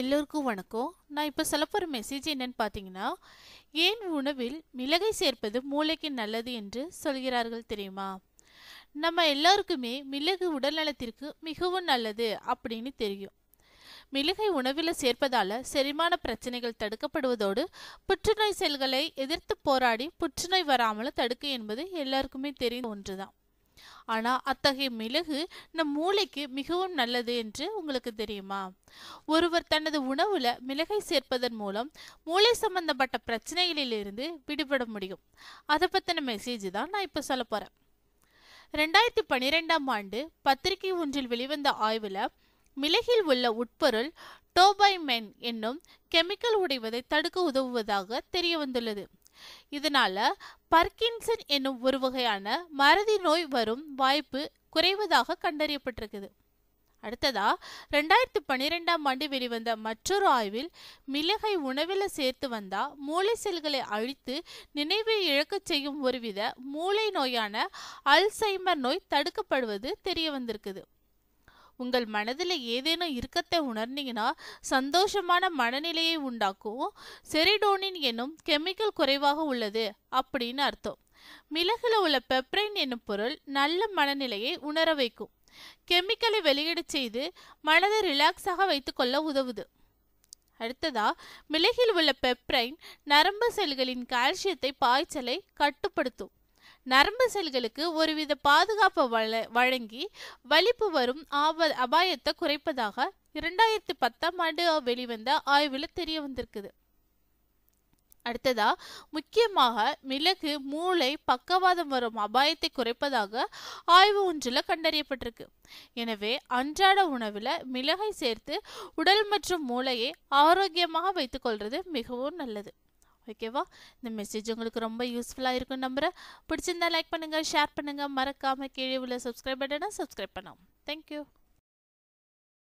எல்லோருக்கும் வணக்கம். நான் இப்போ சொல்ல போகிற மெசேஜ் என்னன்னு பார்த்தீங்கன்னா ஏன் உணவில் மிளகை சேர்ப்பது மூளைக்கு நல்லது என்று சொல்கிறார்கள் தெரியுமா? நம்ம எல்லாருக்குமே மிளகு உடல்நலத்திற்கு மிகவும் நல்லது அப்படின்னு தெரியும். மிளகை உணவில் சேர்ப்பதால் செரிமான பிரச்சனைகள் தடுக்கப்படுவதோடு புற்றுநோய் செல்களை எதிர்த்து போராடி புற்றுநோய் வராமலும் தடுக்க என்பது எல்லாருக்குமே தெரிந்த ஒன்றுதான். ஆனா அத்தகைய மிளகு நம் மூளைக்கு மிகவும் நல்லது என்று உங்களுக்கு தெரியுமா? ஒருவர் தனது உணவுல மிளகை சேர்ப்பதன் மூலம் மூளை சம்பந்தப்பட்ட பிரச்சனைகளிலிருந்து விடுபட முடியும். அதை பத்தின மெசேஜ் தான் நான் இப்போ சொல்ல போறேன். ரெண்டாயிரத்தி பன்னிரெண்டாம் ஆண்டு பத்திரிகை ஒன்றில் வெளிவந்த ஆய்வுல மிளகில் உள்ள உட்பொருள் டோபைமென் என்னும் கெமிக்கல் உடைவதை தடுக்க உதவுவதாக தெரிய வந்துள்ளது இதனால பர்கின்சன் என்னும் ஒரு வகையான மறதி நோய் வரும் வாய்ப்பு குறைவதாக கண்டறியப்பட்டிருக்குது. அடுத்ததா ரெண்டாயிரத்தி பன்னிரெண்டாம் ஆண்டு வெளிவந்த மற்றொரு ஆய்வில் மிளகை உணவில் சேர்த்து வந்தா மூளை செல்களை அழித்து நினைவை இழக்கச் செய்யும் ஒருவித மூளை நோயான அல்சைமர் நோய் தடுக்கப்படுவது தெரிய வந்திருக்குது உங்கள் மனதில் ஏதேனும் இருக்கத்தை உணர்ந்தீங்கன்னா சந்தோஷமான மனநிலையை உண்டாக்கும் செரிடோனின் என்னும் கெமிக்கல் குறைவாக உள்ளது அப்படின்னு அர்த்தம். மிளகுல உள்ள பெப்ரைன் என்னும் பொருள் நல்ல மனநிலையை உணர வைக்கும். கெமிக்கலை வெளியீடு செய்து மனதை ரிலாக்ஸாக வைத்துக்கொள்ள உதவுது. அடுத்ததா மிளகில் உள்ள பெப்ரைன் நரம்பு செல்களின் கால்சியத்தை பாய்ச்சலை கட்டுப்படுத்தும். நரம்பு செல்களுக்கு ஒருவித பாதுகாப்பு வழ வழங்கி வலிப்பு வரும் ஆப அபாயத்தை குறைப்பதாக இரண்டாயிரத்தி பத்தாம் ஆண்டு வெளிவந்த ஆய்வில் தெரிய வந்திருக்குது. அடுத்ததா முக்கியமாக மிளகு மூளை பக்கவாதம் வரும் அபாயத்தை குறைப்பதாக ஆய்வு ஒன்றில் கண்டறியப்பட்டிருக்கு. எனவே அன்றாட உணவில் மிளகை சேர்த்து உடல் மற்றும் மூளையை ஆரோக்கியமாக வைத்துக்கொள்வது மிகவும் நல்லது. ஓகேவா? இந்த மெசேஜ் உங்களுக்கு ரொம்ப யூஸ்ஃபுல்லாக இருக்கும் நம்புகிறேன் பிடிச்சிருந்தா லைக் பண்ணுங்கள் ஷேர் பண்ணுங்கள் மறக்காமல் கீழே உள்ள சப்ஸ்கிரைப் பட்டனை சப்ஸ்கிரைப் பண்ணோம் தேங்க்யூ